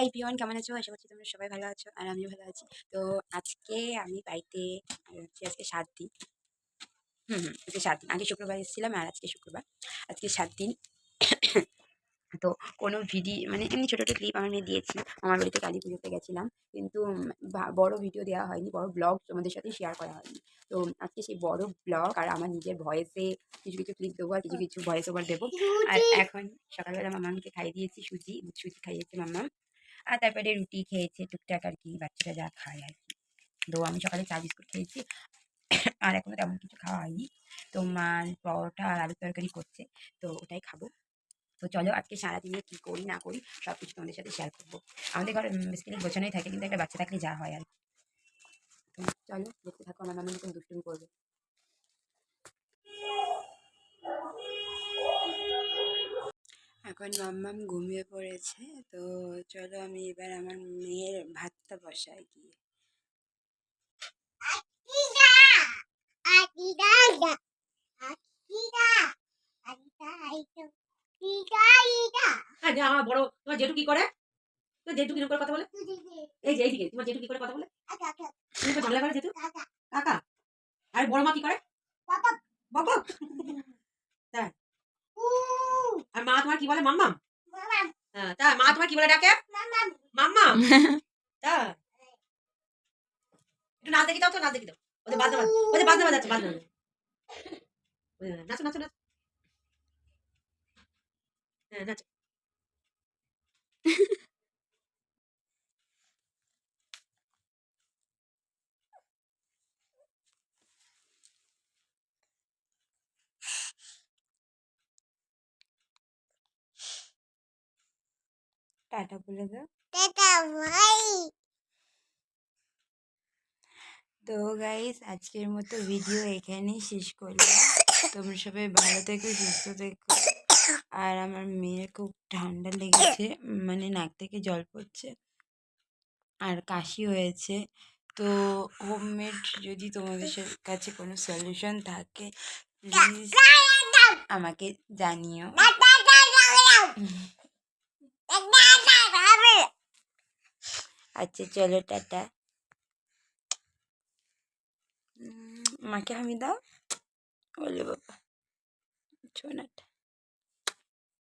High peon কেমন আছো? আশা করছি তোমরা সবাই ভালো আছো আর আমিও ভালো আছি। তো আজকে আমি বাড়িতে হচ্ছে আজকে সাত দিন। হুম হুম আজকে সাত দিন। আগে শুক্রবার এসেছিলাম আর আজকে শুক্রবার। আজকে সাত দিন। তো কোনো ভিডিও মানে এমনি ছোটো ছোটো ক্লিপ আমার মেয়ে দিয়েছি আমার বাড়িতে কালী পুজোতে গেছিলাম। কিন্তু বড় ভিডিও দেওয়া হয়নি। বড় ব্লগ তোমাদের সাথে শেয়ার করা হয়নি। তো আজকে সেই বড় ব্লগ আর আমার নিজের ভয়েসে কিছু কিছু ক্লিপ দেবো আর কিছু কিছু ভয়েস ওভার দেবো। আর এখন সকালবেলা মামাকে খাইয়ে দিয়েছি সুজি সুজি খাইয়েছে মাম্মাম। আর তারপরে রুটি খেয়েছে, টুকটাক আর কি, বাচ্চারা যা খায় আর কি। তো আমি সকালে চা, বিস্কুট খেয়েছি। আর এখনও তেমন কিছু খাওয়া হয়নি। তো মার পরোটা আর আলু তরকারি করছে, তো ওটাই খাব। তো চলো আজকে সারাদিনে কী করি, না করি সব কিছু তোমাদের সাথে শেয়ার করব। আমাদের ঘরে বেসিক্যালি গোছানোই থাকে, কিন্তু একটা বাচ্চা থাকলে যা হয় আর কি। তো চলো দেখতে থাকো, আমার মামার মতন দুষ্টুমি করবে। এখন মাম্মাম ঘুমিয়ে পড়েছে। তো চলো আমি এবার আমার মেয়ের ভাতটা বসাই গিয়ে। আমার বড় তোমার জেঠু কি করে? তো জেঠু কীরকম করে কথা বলে? এই যে এইদিকে তোমার জেঠু কি করে কথা বলে? তুমি তো ঝামেলা করে জেঠু? কাকা। আর বড় মা কি করে? আর মা তোমার কি বলে? মাম্মাম? হ্যাঁ তা মা তোমার কি বলে ডাকে মাম্মাম। তা? একটু নাচ দেখি দাও তো নাচ দেখি দাও। ওদের বাজনা বাজ ওদের বাজনা বাজাচ্ছে বাজনা নাচো নাচো নাচো। হ্যাঁ নাচো। টাটা বলে দাও। তো গাইস আজকের মতো ভিডিও এখানেই শেষ করলাম। তোমরা সবাই ভালো থেকো সুস্থ থেকো। আর আমার মেয়ের খুব ঠান্ডা লেগেছে মানে নাক থেকে জল পড়ছে আর কাশি হয়েছে। তো হোমমেড যদি তোমাদের কাছে কোনো সলিউশন থাকে প্লিজ আমাকে জানিও। আচ্ছা চলো টাটা। মাকে আমি দাও। বলে বাবা ছোনাটা